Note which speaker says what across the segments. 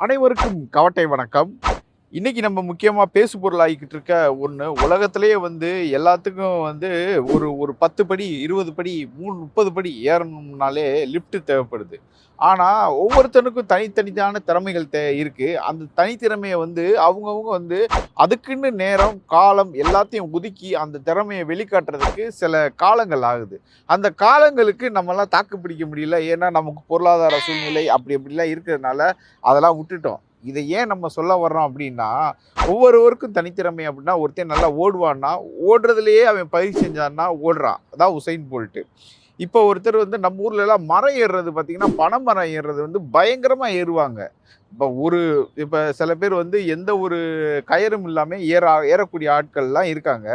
Speaker 1: அனைவருக்கும் கவட்டை வணக்கம். இன்றைக்கி நம்ம முக்கியமாக பேசு பொருளாகிக்கிட்டு இருக்க ஒன்று உலகத்திலேயே வந்து எல்லாத்துக்கும் வந்து ஒரு ஒரு பத்து படி இருபது படி மூணு முப்பது படி ஏறணும்னாலே லிஃப்ட் தேவைப்படுது. ஆனால் ஒவ்வொருத்தனுக்கும் தனித்தனித்தான திறமைகள் தே இருக்குது அந்த தனித்திறமையை வந்து அவங்கவுங்க வந்து அதுக்குன்னு நேரம் காலம் எல்லாத்தையும் ஒதுக்கி அந்த திறமையை வெளிக்காட்டுறதுக்கு சில காலங்கள் ஆகுது. அந்த காலங்களுக்கு நம்மளாம் தாக்கு பிடிக்க முடியல. ஏன்னா நமக்கு பொருளாதார சூழ்நிலை அப்படி அப்படிலாம் இருக்கிறதுனால அதெல்லாம் விட்டுட்டோம். இதை ஏன் நம்ம சொல்ல வர்றோம் அப்படின்னா ஒவ்வொருவருக்கும் தனித்திறமை அப்படின்னா ஒருத்தன் நல்லா ஓடுவான்னா ஓடுறதுலையே அவன் பயிற்சி செஞ்சான்னா ஓடுறான். அதான் உசைன் போல்ட்டு. இப்போ ஒருத்தர் வந்து நம்ம ஊர்ல எல்லாம் மரம் ஏறுறது பார்த்தீங்கன்னா பனைமரம் ஏறுறது வந்து பயங்கரமாக ஏறுவாங்க. இப்போ ஒரு இப்போ சில பேர் வந்து எந்த ஒரு கயரும் இல்லாமல் ஏற ஏறக்கூடிய ஆட்கள்லாம் இருக்காங்க.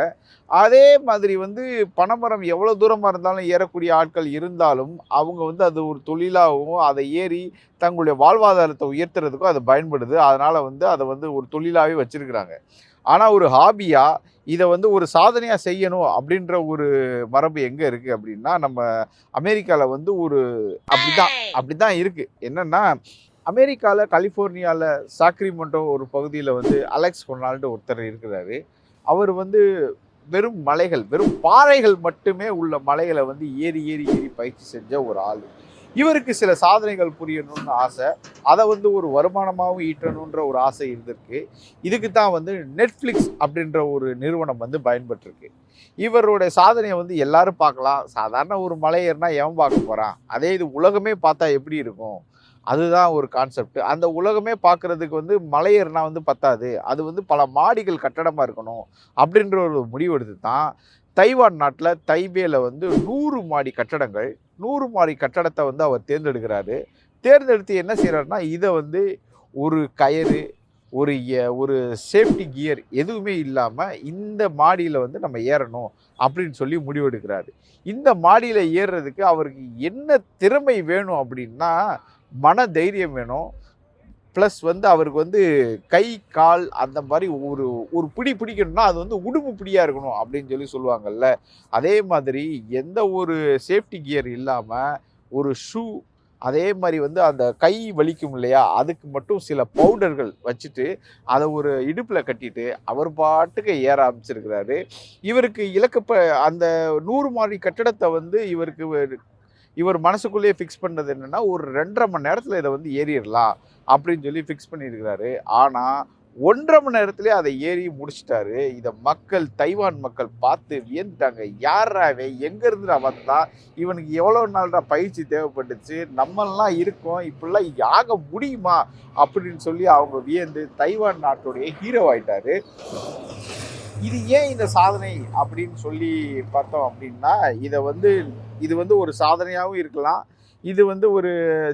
Speaker 1: அதே மாதிரி வந்து பனைமரம் எவ்வளோ தூரமாக இருந்தாலும் ஏறக்கூடிய ஆட்கள் இருந்தாலும் அவங்க வந்து அது ஒரு தொழிலாகவும் அதை ஏறி தங்களுடைய வாழ்வாதாரத்தை உயர்த்துறதுக்கும் அது பயன்படுது. அதனால் வந்து அதை வந்து ஒரு தொழிலாகவே வச்சுருக்கிறாங்க. ஆனால் ஒரு ஹாபியாக இதை வந்து ஒரு சாதனையாக செய்யணும் அப்படின்ற ஒரு மரபு எங்கே இருக்குது அப்படின்னா நம்ம அமெரிக்காவில் வந்து ஒரு அப்படிதான் அப்படிதான் இருக்குது என்னென்னா அமெரிக்காவில் கலிஃபோர்னியாவில் சாக்ரிமெண்டோ ஒரு பகுதியில் வந்து அலெக்ஸ் கொனால்டு ஒருத்தர் இருக்கிறாரு. அவர் வந்து வெறும் மலைகள் வெறும் பாறைகள் மட்டுமே உள்ள மலைகளை வந்து ஏறி ஏறி ஏறி பயிற்சி செஞ்ச ஒரு ஆள். இவருக்கு சில சாதனைகள் புரியணும்னு ஆசை. அதை வந்து ஒரு வருமானமாகவும் ஈட்டணுன்ற ஒரு ஆசை இருந்திருக்கு. இதுக்கு தான் வந்து நெட்ஃப்ளிக்ஸ் அப்படின்ற ஒரு நிறுவனம் வந்து பயன்பட்டிருக்கு இவருடைய சாதனையை வந்து எல்லாரும் பார்க்கலாம். சாதாரண ஒரு மலை ஏறினா எவன் பார்க்க போகிறான் அதே இது உலகமே பார்த்தா எப்படி இருக்கும்? அதுதான் ஒரு கான்செப்ட் அந்த உலகமே பார்க்குறதுக்கு வந்து மலை வந்து பத்தாது. அது வந்து பல மாடிகள் கட்டடமாக இருக்கணும் அப்படின்ற ஒரு முடிவெடுத்து தான் தைவான் நாட்டில் தைபேல வந்து நூறு மாடி கட்டடங்கள் நூறு மாடி கட்டடத்தை வந்து அவர் தேர்ந்தெடுக்கிறாரு. தேர்ந்தெடுத்து என்ன செய்கிறாருன்னா இதை வந்து ஒரு கயிறு ஒரு ஒரு சேஃப்டி கியர் எதுவுமே இல்லாமல் இந்த மாடியில் வந்து நம்ம ஏறணும் அப்படின்னு சொல்லி முடிவெடுக்கிறாரு. இந்த மாடியில் ஏறுறதுக்கு அவருக்கு என்ன திறமை வேணும் அப்படின்னா மன தைரியம் வேணும். ப்ளஸ் வந்து அவருக்கு வந்து கை கால் அந்த மாதிரி ஒரு ஒரு பிடி பிடிக்கணும்னா அது வந்து உடும்பு பிடியாக இருக்கணும் அப்படின்னு சொல்லி சொல்லுவாங்கல்ல. அதே மாதிரி எந்த ஒரு சேஃப்டி கியர் இல்லாமல் ஒரு ஷூ அதே மாதிரி வந்து அந்த கை வலிக்கும் இல்லையா? அதுக்கு மட்டும் சில பவுடர்கள் வச்சுட்டு அதை ஒரு இடுப்பில் கட்டிட்டு அவர் பாட்டுக்கு ஏற ஆரம்பிச்சிருக்கிறாரு. இவருக்கு இலக்கப்ப அந்த நூறு மாடி கட்டடத்தை வந்து இவருக்கு இவர் மனசுக்குள்ளேயே ஃபிக்ஸ் பண்ணது என்னென்னா ஒரு ரெண்டரை மணி நேரத்தில் இதை வந்து ஏறிடலாம் அப்படின்னு சொல்லி ஃபிக்ஸ் பண்ணியிருக்கிறாரு. ஆனால் ஒன்றரை மணி நேரத்திலே அதை ஏறி முடிச்சிட்டாரு. இதை மக்கள் தைவான் மக்கள் பார்த்து வியந்துட்டாங்க. யாராவே இவன்? எங்கேருந்து வந்தா இவனுக்கு எவ்வளோ நாள்டா பயிற்சி தேவைப்பட்டுச்சு? நம்மளாம் இருக்கோம். இப்படிலாம் யாக முடியுமா? அப்படின்னு சொல்லி அவங்க வியந்து தைவான் நாட்டுடைய ஹீரோ ஆயிட்டாரு. இது ஏன் இந்த சாதனை அப்படின்னு சொல்லி பார்த்தோம் அப்படின்னா இதை வந்து இது வந்து ஒரு சாதனையாகவும் இருக்கலாம். இது வந்து ஒரு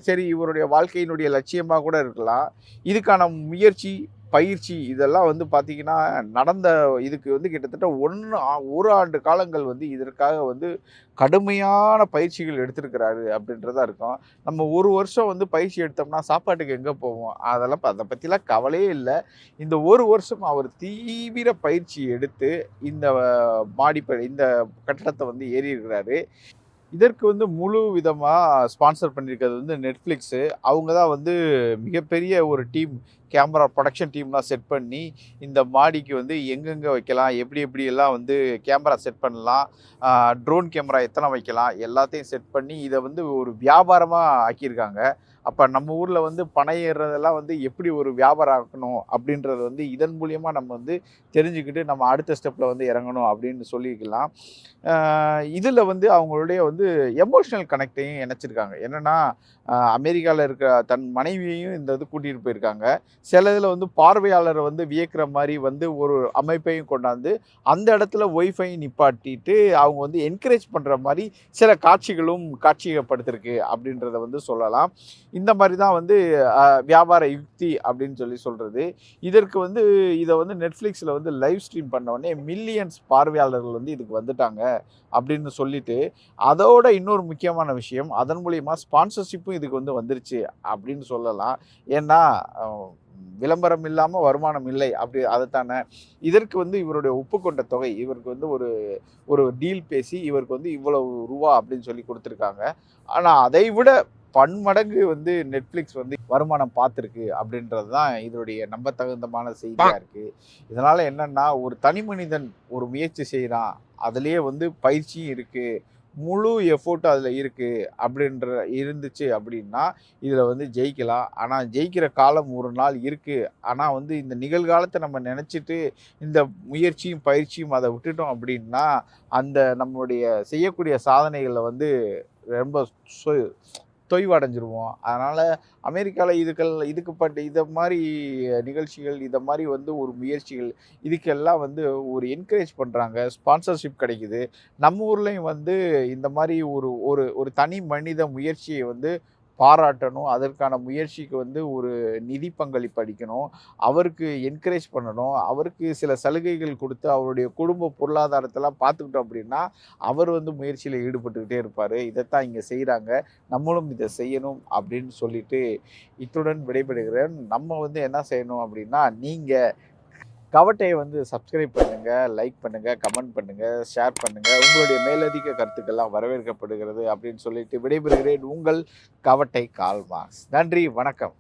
Speaker 1: சரி இவருடைய வாழ்க்கையினுடைய லட்சியமாக கூட இருக்கலாம். இதுக்கான முயற்சி பயிற்சி இதெல்லாம் வந்து பார்த்திங்கன்னா நடந்த இதுக்கு வந்து கிட்டத்தட்ட ஒன்று ஒரு ஆண்டு காலங்கள் வந்து இதற்காக வந்து கடுமையான பயிற்சிகள் எடுத்திருக்கிறாரு அப்படின்றதா இருக்கும். நம்ம ஒரு வருஷம் வந்து பயிற்சி எடுத்தோம்னா சாப்பாட்டுக்கு எங்கே போவோம்? அதெல்லாம் ப- அதை பற்றிலாம் கவலையே இல்லை. இந்த ஒரு வருஷம் அவர் தீவிர பயிற்சி எடுத்து இந்த மாடி இந்த கட்டடத்தை வந்து ஏறி இருக்கிறாரு இதற்கு வந்து முழு விதமாக ஸ்பான்சர் பண்ணியிருக்கிறது வந்து நெட்ஃப்ளிக்ஸு. அவங்க தான் வந்து மிகப்பெரிய ஒரு டீம். கேமரா ப்ரொடக்ஷன் டீம்லாம் செட் பண்ணி இந்த மாடிக்கு வந்து எங்கெங்கே வைக்கலாம் எப்படி எப்படி எல்லாம் வந்து கேமரா செட் பண்ணலாம் ட்ரோன் கேமரா எத்தனை வைக்கலாம் எல்லாத்தையும் செட் பண்ணி இதை வந்து ஒரு வியாபாரமாக ஆக்கியிருக்காங்க. அப்போ நம்ம ஊரில் வந்து பணம் ஏறுறதெல்லாம் வந்து எப்படி ஒரு வியாபாரம் ஆக்கணும் அப்படின்றது வந்து இதன் மூலியமாக நம்ம வந்து தெரிஞ்சுக்கிட்டு நம்ம அடுத்த ஸ்டெப்பில் வந்து இறங்கணும் அப்படின்னு சொல்லிக்கலாம் இதில் வந்து அவங்களுடைய வந்து எமோஷ்னல் கனெக்டையும் இணைச்சிருக்காங்க. என்னென்னா அமெரிக்காவில் இருக்கிற தன் மனைவியையும் இந்த இது கூட்டிகிட்டு போயிருக்காங்க. சில இதில் வந்து பார்வையாளரை வந்து வியக்கிற மாதிரி வந்து ஒரு அமைப்பையும் கொண்டாந்து அந்த இடத்துல ஒய்ஃபை நிப்பாட்டிட்டு அவங்க வந்து என்கரேஜ் பண்ணுற மாதிரி சில காட்சிகளும் காட்சிகப்படுத்திருக்கு அப்படின்றத வந்து சொல்லலாம். இந்த மாதிரி தான் வந்து வியாபார யுக்தி அப்படின்னு சொல்லி சொல்கிறது இதற்கு வந்து இதை வந்து நெட்ஃப்ளிக்ஸில் வந்து லைவ் ஸ்ட்ரீம் பண்ண உடனே மில்லியன்ஸ் பார்வையாளர்கள் வந்து இதுக்கு வந்துட்டாங்க அப்படின்னு சொல்லிட்டு அதோட இன்னொரு முக்கியமான விஷயம் அதன் மூலியமா ஸ்பான்சர்ஷிப்பும் இதுக்கு வந்து வந்துருச்சு அப்படின்னு சொல்லலாம். ஏன்னா விளம்பரம் இல்லாமல் வருமானம் இல்லை அப்படி அதைத்தானே. இதற்கு வந்து இவருடைய ஒப்புக்கொண்ட தொகை இவருக்கு வந்து ஒரு ஒரு டீல் பேசி இவருக்கு வந்து இவ்வளவு ரூபா அப்படின்னு சொல்லி கொடுத்துருக்காங்க. ஆனால் அதை விட பன்மடங்கு வந்து நெட்ஃப்ளிக்ஸ் வந்து வருமானம் பார்த்துருக்கு அப்படின்றது தான் இதனுடைய நம்பத்தகுந்தமான செய்தியாக இருக்குது இதனால் என்னென்னா ஒரு தனி மனிதன் ஒரு முயற்சி செய்கிறான் அதுலேயே வந்து பயிற்சியும் இருக்குது முழு எஃபோர்ட்டும் அதில் இருக்குது அப்படின்ற இருந்துச்சு அப்படின்னா இதில் வந்து ஜெயிக்கலாம். ஆனால் ஜெயிக்கிற காலம் ஒரு நாள் இருக்குது ஆனால் வந்து இந்த நிகழ்காலத்தை நம்ம நினச்சிட்டு இந்த முயற்சியும் பயிற்சியும் அதை விட்டுட்டோம் அப்படின்னா அந்த நம்மளுடைய செய்யக்கூடிய சாதனைகளை வந்து ரொம்ப தொய்வடைஞ்சிருவோம். அதனால் அமெரிக்காவில் இதுக்கள் இதுக்கு பட்டு இதை மாதிரி நிகழ்ச்சிகள் இதை மாதிரி வந்து ஒரு முயற்சிகள் இதுக்கெல்லாம் வந்து ஒரு என்கரேஜ் பண்ணுறாங்க ஸ்பான்சர்ஷிப் கிடைக்குது. நம்ம ஊர்லேயும் வந்து இந்த மாதிரி ஒரு ஒரு ஒரு தனி மனித முயற்சியை வந்து பாராட்டணும் அதற்கான முயற்சிக்கு வந்து ஒரு நிதி பங்களிப்பு அளிக்கணும் அவருக்கு என்கரேஜ் பண்ணணும் அவருக்கு சில சலுகைகள் கொடுத்து அவருடைய குடும்ப பொருளாதாரத்தெல்லாம் பார்த்துக்கிட்டோம் அப்படின்னா அவர் வந்து முயற்சியில் ஈடுபட்டுக்கிட்டே இருப்பார். இதைத்தான் இங்கே செய்கிறாங்க நம்மளும் இதை செய்யணும் அப்படின்னு சொல்லிட்டு இத்துடன் விடைபெறுகிறேன். நம்ம வந்து என்ன செய்யணும் அப்படின்னா நீங்கள் கவட்டையை வந்து சப்ஸ்கிரைப் பண்ணுங்கள் லைக் பண்ணுங்கள் கமெண்ட் பண்ணுங்கள் ஷேர் பண்ணுங்கள் உங்களுடைய மேலதிக கருத்துக்கள்லாம் வரவேற்கப்படுகிறது அப்படின்னு சொல்லிட்டு விடைபெறுகிறேன் உங்கள் கவட்டை கால்வாஸ். நன்றி வணக்கம்.